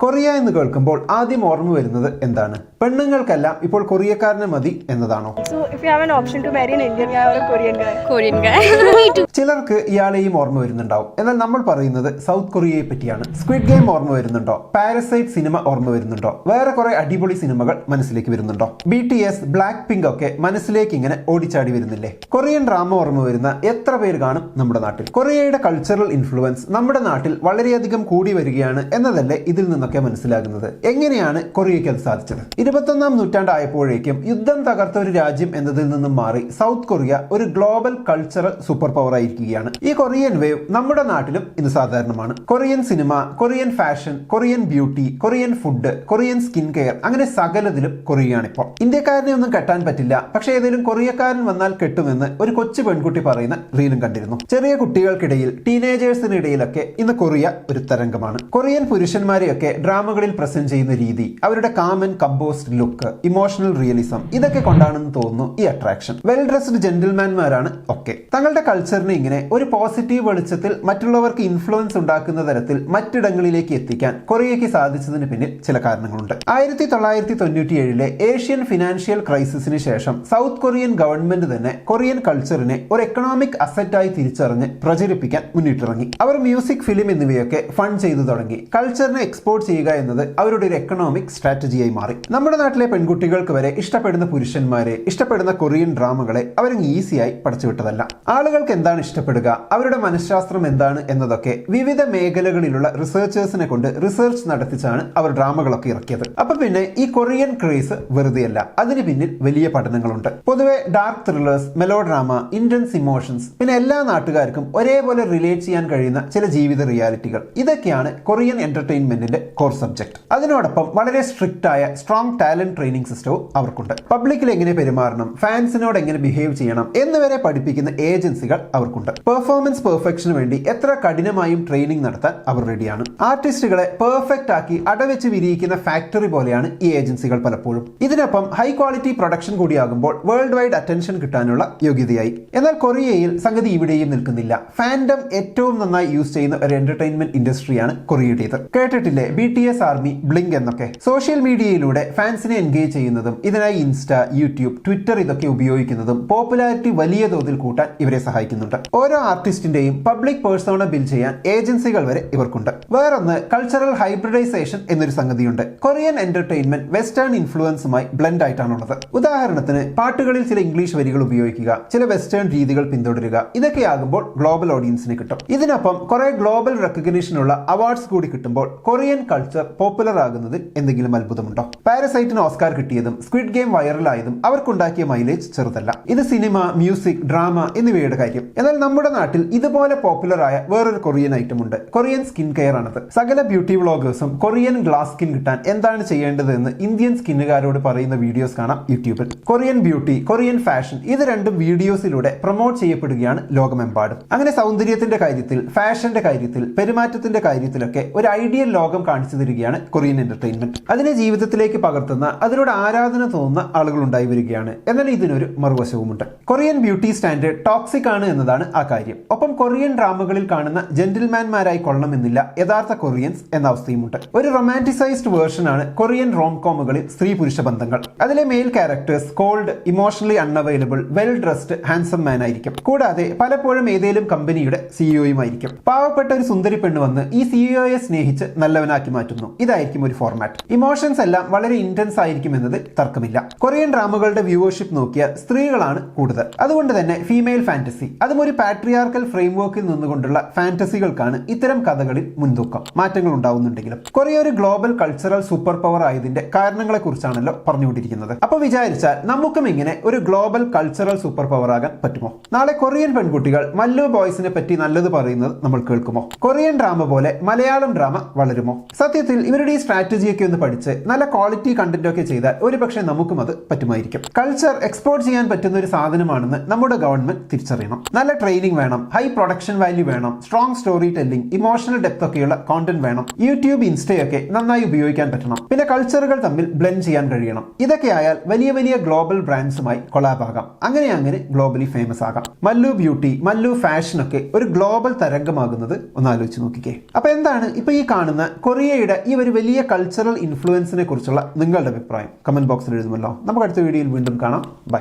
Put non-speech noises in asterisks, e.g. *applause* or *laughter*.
Korea എന്ന് കേൾക്കുമ്പോൾ ആദ്യം ഓർമ്മ വരുന്നത് എന്താണ്? പെണ്ണുങ്ങൾക്കെല്ലാം ഇപ്പോൾ കൊറിയക്കാരനെ മതി എന്നതാണോ. *laughs* ചിലർക്ക് ഇയാളെയും ഓർമ്മ വരുന്നുണ്ടാവും. എന്നാൽ നമ്മൾ പറയുന്നത് സൗത്ത് കൊറിയയെ പറ്റിയാണ്. സ്ക്വിഡ് ഗെയിം ഓർമ്മ വരുന്നുണ്ടോ? പാരസൈറ്റ് സിനിമ ഓർമ്മ വരുന്നുണ്ടോ? വേറെ കുറെ അടിപൊളി സിനിമകൾ മനസ്സിലേക്ക് വരുന്നുണ്ടോ? B T S black pink ഒക്കെ മനസ്സിലേക്ക് ഇങ്ങനെ ഓടിച്ചാടി വരുന്നില്ലേ? കൊറിയൻ ഡ്രാമ ഓർമ്മ വരുന്ന എത്ര പേര് കാണും നമ്മുടെ നാട്ടിൽ? കൊറിയയുടെ കൾച്ചറൽ ഇൻഫ്ലുവൻസ് നമ്മുടെ നാട്ടിൽ വളരെയധികം കൂടി വരികയാണ് എന്നതല്ലേ ഇതിൽ നിന്നൊക്കെ മനസ്സിലാകുന്നത്. എങ്ങനെയാണ് കൊറിയയ്ക്ക് അത് സാധിച്ചത്? ഇരുപത്തൊന്നാം നൂറ്റാണ്ടായപ്പോഴേക്കും യുദ്ധം തകർത്ത ഒരു രാജ്യം എന്നതിൽ നിന്നും മാറി സൗത്ത് കൊറിയ ഒരു ഗ്ലോബൽ കൾച്ചറൽ സൂപ്പർ പവർ ആയിരിക്കുകയാണ്. ഈ കൊറിയൻ വേവ് നമ്മുടെ നാട്ടിലും ഇന്ന് സാധാരണമാണ്. Korean cinema Korean fashion Korean beauty Korean food Korean skin care അങ്ങനെ സകലതിലും കൊറിയയാണ് ഇപ്പോൾ ഇന്ത്യക്കാരനെ ഒന്നും കെട്ടാൻ പറ്റില്ല. പക്ഷേ ഏതെങ്കിലും കൊറിയക്കാരൻ വന്നാൽ കെട്ടുമെന്ന് ഒരു കൊച്ചു പെൺകുട്ടി പറയുന്ന റീലും കണ്ടിരുന്നു. ചെറിയ കുട്ടികൾക്കിടയിൽ ടീനേജേഴ്സിനിടയിലൊക്കെ ഇന്ന് കൊറിയ ഒരു തരംഗമാണ്. കൊറിയൻ പുരുഷന്മാരെയൊക്കെ ഡ്രാമകളിൽ പ്രസന്റ് ചെയ്യുന്ന രീതി അവരുടെ calm and composed look emotional realism ഇതൊക്കെ കൊണ്ടാണെന്ന് തോന്നുന്നു ഈ അട്രാക്ഷൻ വെൽ ഡ്രസ്ഡ് ജെന്റിൽമാൻമാരാണ് ഒക്കെ. തങ്ങളുടെ കൾച്ചറിനെ ഇങ്ങനെ ഒരു പോസിറ്റീവ് വെളിച്ചത്തിൽ മറ്റുള്ളവർക്ക് ഇൻഫ്ലുവൻസ് ഉണ്ടാക്കുന്ന തരത്തിൽ മറ്റിടങ്ങളിലേക്ക് എത്തിക്കാൻ കൊറിയയ്ക്ക് സാധിച്ചതിന് പിന്നിൽ ചില കാരണങ്ങളുണ്ട്. ആയിരത്തി തൊള്ളായിരത്തി തൊണ്ണൂറ്റി ഏഴിലെ ഏഷ്യൻ ഫിനാൻഷ്യൽ ക്രൈസിസിന് ശേഷം സൗത്ത് കൊറിയൻ ഗവൺമെന്റ് തന്നെ കൊറിയൻ കൾച്ചറിനെ ഒരു എക്കണോമിക് അസറ്റായി തിരിച്ചറിഞ്ഞ് പ്രചരിപ്പിക്കാൻ മുന്നിട്ടിറങ്ങി. അവർ മ്യൂസിക് ഫിലിം എന്നിവയൊക്കെ ഫണ്ട് ചെയ്തു തുടങ്ങി. കൾച്ചറിനെ എക്സ്പോർട്ട് ചെയ്യുക എന്നത് അവരുടെ ഒരു എക്കണോമിക് സ്ട്രാറ്റജിയായി മാറി. നമ്മുടെ നാട്ടിലെ പെൺകുട്ടികൾക്ക് വരെ ഇഷ്ടപ്പെടുന്ന പുരുഷന്മാരെ ഇഷ്ടപ്പെടുന്ന കൊറിയൻ ഡ്രാമകളെ അവരങ്ങ് ഈസിയായി പഠിച്ചുവിട്ടതല്ല ആളുകൾക്ക് എന്താണ് ഇഷ്ടപ്പെടുക? അവരുടെ മനഃശാസ്ത്രം എന്താണ് എന്നതൊക്കെ വിവിധ മേഖലകളിലുള്ള റിസർച്ചേഴ്സിനെ കൊണ്ട് റിസർച്ച് നടത്തിച്ചാണ് അവർ ഡ്രാമകളൊക്കെ ഇറക്കിയത്. അപ്പൊ പിന്നെ ഈ കൊറിയൻ ക്രേസ് വെറുതെയല്ല അതിന് പിന്നിൽ വലിയ പഠനങ്ങളുണ്ട്. പൊതുവെ dark thrillers melodrama intense emotions പിന്നെ എല്ലാ നാട്ടുകാർക്കും ഒരേപോലെ റിലേറ്റ് ചെയ്യാൻ കഴിയുന്ന ചില ജീവിത റിയാലിറ്റികൾ ഇതൊക്കെയാണ് കൊറിയൻ എന്റർടൈൻമെന്റിന്റെ കോർ സബ്ജക്ട് അതിനോടൊപ്പം വളരെ സ്ട്രിക്റ്റ് ആയ സ്ട്രോങ് ടാലന്റ് ട്രെയിനിങ് സിസ്റ്റവും അവർക്കുണ്ട്. പബ്ലിക്കിൽ എങ്ങനെ പെരുമാറണം ഫാൻസിനോട് എങ്ങനെ ബിഹേവ് ചെയ്യണം എന്നിവരെ പഠിപ്പിക്കുന്ന ഏജൻസികൾ അവർക്കുണ്ട്. പെർഫോമൻസ് പെർഫെക്ഷന് വേണ്ടി എത്ര കഠിനമായും ട്രെയിനിങ് നടത്താൻ അവർ റെഡിയാണ് ആർട്ടിസ്റ്റുകളെ പെർഫെക്റ്റ് ആക്കി അടവെച്ച് വിരിയിക്കുന്ന ഫാക്ടറി പോലെയാണ് ഈ ഏജൻസികൾ പലപ്പോഴും. ഇതിനൊപ്പം ഹൈ ക്വാളിറ്റി പ്രൊഡക്ഷൻ കൂടിയാകുമ്പോൾ വേൾഡ് വൈഡ് അറ്റൻഷൻ കിട്ടാനുള്ള യോഗ്യതയായി. എന്നാൽ കൊറിയയിൽ സംഗതി ഇവിടെയും നിൽക്കുന്നില്ല. ഫാൻഡം ഏറ്റവും നന്നായി യൂസ് ചെയ്യുന്ന ഒരു എന്റർടൈൻമെന്റ് ഇൻഡസ്ട്രിയാണ് കൊറിയയുടേത്. കേട്ടിട്ടില്ലേ? B T S army blink എന്നൊക്കെ സോഷ്യൽ മീഡിയയിലൂടെ ഫാൻസിനെ എൻഗേജ് ചെയ്യുന്നതും ഇതിനായി ഇൻസ്റ്റ യൂട്യൂബ് ട്വിറ്റർ ഇതൊക്കെ ഉപയോഗിക്കുന്നതും പോപ്പുലാരിറ്റി വലിയ തോതിൽ കൂട്ടാൻ ഇവരെ സഹായിക്കുന്നുണ്ട്. ഓരോ ആർട്ടിസ്റ്റിന്റെയും പബ്ലിക് പേഴ്സോണ ബിൽ ചെയ്യാൻ ഏജൻസികൾ വരെ ഇവർക്കുണ്ട്. വേറൊന്ന് കൾച്ചറൽ ഹൈബ്രിഡൈസേഷൻ എന്നൊരു സംഗതിയുണ്ട്. കൊറിയൻ എന്റർടൈൻമെന്റ് വെസ്റ്റേൺ ഇൻഫ്ലുവൻസുമായി ബ്ലെൻഡ് ആയിട്ടാണുള്ളത്. ഉദാഹരണത്തിന് പാട്ടുകളിൽ ചില ഇംഗ്ലീഷ് വരികൾ ഉപയോഗിക്കുക ചില വെസ്റ്റേൺ രീതികൾ പിന്തുടരുക ഇതൊക്കെയാകുമ്പോൾ ഗ്ലോബൽ ഓഡിയൻസിന് കിട്ടും. ഇതിനൊപ്പം കുറെ ഗ്ലോബൽ റെക്കഗ്നീഷനുള്ള അവാർഡ്സ് കൂടി കിട്ടുമ്പോൾ കൊറിയൻ കൾച്ചർ പോപ്പുലർ ആകുന്നതിൽ എന്തെങ്കിലും അത്ഭുതമുണ്ടോ? പാരസൈറ്റിന് ഓസ്കാർ കിട്ടിയതും സ്ക്വിഡ് ഗെയിം വൈറലായതും അവർക്കുണ്ടാക്കിയ മൈലേജ് ചെറുതല്ല. ഇത് സിനിമ മ്യൂസിക് ഡ്രാമ എന്നിവയുടെ കാര്യം. എന്നാൽ നമ്മുടെ നാട്ടിൽ ഇതുപോലെ പോപ്പുലറായ വേറൊരു കൊറിയൻ ഐറ്റം ഉണ്ട്. കൊറിയൻ സ്കിൻ കെയർ ആണത്. സകല ബ്യൂട്ടി വ്ളോഗേഴ്സും കൊറിയൻ ഗ്ലാസ് സ്കിൻ കിട്ടാൻ എന്താണ് ചെയ്യേണ്ടതെന്ന് ഇന്ത്യൻ സ്കിന്നുകാരോട് പറയുന്ന വീഡിയോസ് കാണാം യൂട്യൂബിൽ. കൊറിയൻ ബ്യൂട്ടി കൊറിയൻ ഫാഷൻ ഇത് രണ്ടും വീഡിയോസിലൂടെ പ്രൊമോട്ട് ചെയ്യപ്പെടുകയാണ് ലോകമെമ്പാടും. അങ്ങനെ സൗന്ദര്യത്തിന്റെ കാര്യത്തിൽ ഫാഷന്റെ കാര്യത്തിൽ പെരുമാറ്റത്തിന്റെ കാര്യത്തിലൊക്കെ ഒരു ഐഡിയൽ ലോകം കാണിച്ചു തരികയാണ് കൊറിയൻ എന്റർടൈൻമെന്റ്. അതിനെ ജീവിതത്തിലേക്ക് പകർത്തുന്ന അതിനോട് ആരാധന തോന്നുന്ന ആളുകളുണ്ടായി വരികയാണ്. എന്നാൽ ഇതിനൊരു മറുവശവുമുണ്ട്. കൊറിയൻ ബ്യൂട്ടി സ്റ്റാൻഡേർഡ് ടോക്സിക് ആണ് എന്നതാണ് ആ കാര്യം. ഒപ്പം കൊറിയൻ ഡ്രാമകളിൽ കാണുന്ന ജെന്റിൽമാൻമാരായി കൊള്ളണമെന്നില്ല യഥാർത്ഥ കൊറിയൻസ് എന്ന അവസ്ഥയുമുണ്ട്. ഒരു റൊമാന്റിസൈസ്ഡ് വേർഷൻ ആണ് കൊറിയൻ റോം കോമുകളിൽ സ്ത്രീ പുരുഷ ബന്ധങ്ങൾ. അതിലെ male characters cold emotionally unavailable well dressed handsome man ആയിരിക്കും കൂടാതെ പലപ്പോഴും ഏതെങ്കിലും കമ്പനിയുടെ സിഇഒയും ആയിരിക്കും. പാവപ്പെട്ട ഒരു സുന്ദരി പെണ്ണ് വന്ന് ഈ സിഇഒയെ സ്നേഹിച്ച് നല്ലവനാക്കി മാറ്റുന്നു. ഇതായിരിക്കും ഒരു ഫോർമാറ്റ് ഇമോഷൻസ് എല്ലാം വളരെ ഇന്റൻസ് ആയിരിക്കും എന്നത് തർക്കമില്ല. കൊറിയൻ ഡ്രാമകളുടെ വ്യൂവർഷിപ്പ് നോക്കിയ സ്ത്രീകളാണ് കൂടുതൽ. അതുകൊണ്ട് തന്നെ ഫീമെയിൽ ഫാന്റസി അതും ഒരു പാട്രിയാർക്കൽ ഫ്രെയിംവർക്കിൽ നിന്നുകൊണ്ടുള്ള ഫാന്റസികൾക്കാണ് ഇത്തരം കഥകളിൽ മുൻതൂക്കം. മാറ്റങ്ങൾ ഉണ്ടാവുന്നുണ്ടെങ്കിലും കൊറിയ ഒരു ഗ്ലോബൽ കൾച്ചറൽ സൂപ്പർ പവർ ആയതിന്റെ കാരണങ്ങളെ കുറിച്ചാണല്ലോ പറഞ്ഞുകൊണ്ടിരിക്കുന്നത്. അപ്പൊ വിചാരിച്ചാൽ നമുക്കും ഇങ്ങനെ ഒരു ഗ്ലോബൽ കൾച്ചറൽ സൂപ്പർ പവർ ആകാൻ പറ്റുമോ? നാളെ കൊറിയൻ പെൺകുട്ടികൾ മല്ലു ബോയ്സിനെ പറ്റി നല്ലത് പറയുന്നത് നമ്മൾ കേൾക്കുമോ? കൊറിയൻ ഡ്രാമ പോലെ മലയാളം ഡ്രാമ വളരുമോ? സത്യത്തിൽ ഇവരുടെ ഈ സ്ട്രാറ്റജിയൊക്കെ ഒന്ന് പഠിച്ച് നല്ല ക്വാളിറ്റി കണ്ടന്റ് ഒക്കെ ചെയ്താൽ ഒരുപക്ഷെ നമുക്കും അത് പറ്റുമായിരിക്കും. കൾച്ചർ എക്സ്പോർട്ട് ചെയ്യാൻ പറ്റുന്ന ഒരു സാധനമാണെന്ന് നമ്മുടെ ഗവൺമെന്റ് തിരിച്ചറിയണം. നല്ല ട്രെയിനിങ് വേണം ഹൈ പ്രൊഡക്ഷൻ വാല്യൂ വേണം strong story telling emotional depth ഒക്കെയുള്ള കോണ്ടന്റ് വേണം യൂട്യൂബ് ഇൻസ്റ്റയൊക്കെ നന്നായി ഉപയോഗിക്കാൻ പറ്റണം. പിന്നെ കൾച്ചറുകൾ തമ്മിൽ ബ്ലെൻഡ് ചെയ്യാൻ കഴിയണം. ഇതൊക്കെ ആയാൽ വലിയ വലിയ ഗ്ലോബൽ ബ്രാൻഡ്സുമായി കൊളാബ് ആകാം. അങ്ങനെ അങ്ങനെ ഗ്ലോബലി ഫേമസ് ആകാം. മല്ലു ബ്യൂട്ടി മല്ലു ഫാഷൻ ഒക്കെ ഒരു ഗ്ലോബൽ തരംഗമാകുന്നത് ഒന്ന് ആലോചിച്ച് നോക്കിക്കേ. അപ്പൊ എന്താണ് ഇപ്പൊ ഈ കാണുന്ന കൊറിയൻ കൊറിയയുടെ ഈ ഒരു വലിയ കൾച്ചറൽ ഇൻഫ്ലുവൻസിനെ കുറിച്ചുള്ള നിങ്ങളുടെ അഭിപ്രായം കമന്റ് ബോക്സിൽ എഴുതുമല്ലോ. നമുക്ക് അടുത്ത വീഡിയോയിൽ വീണ്ടും കാണാം. ബൈ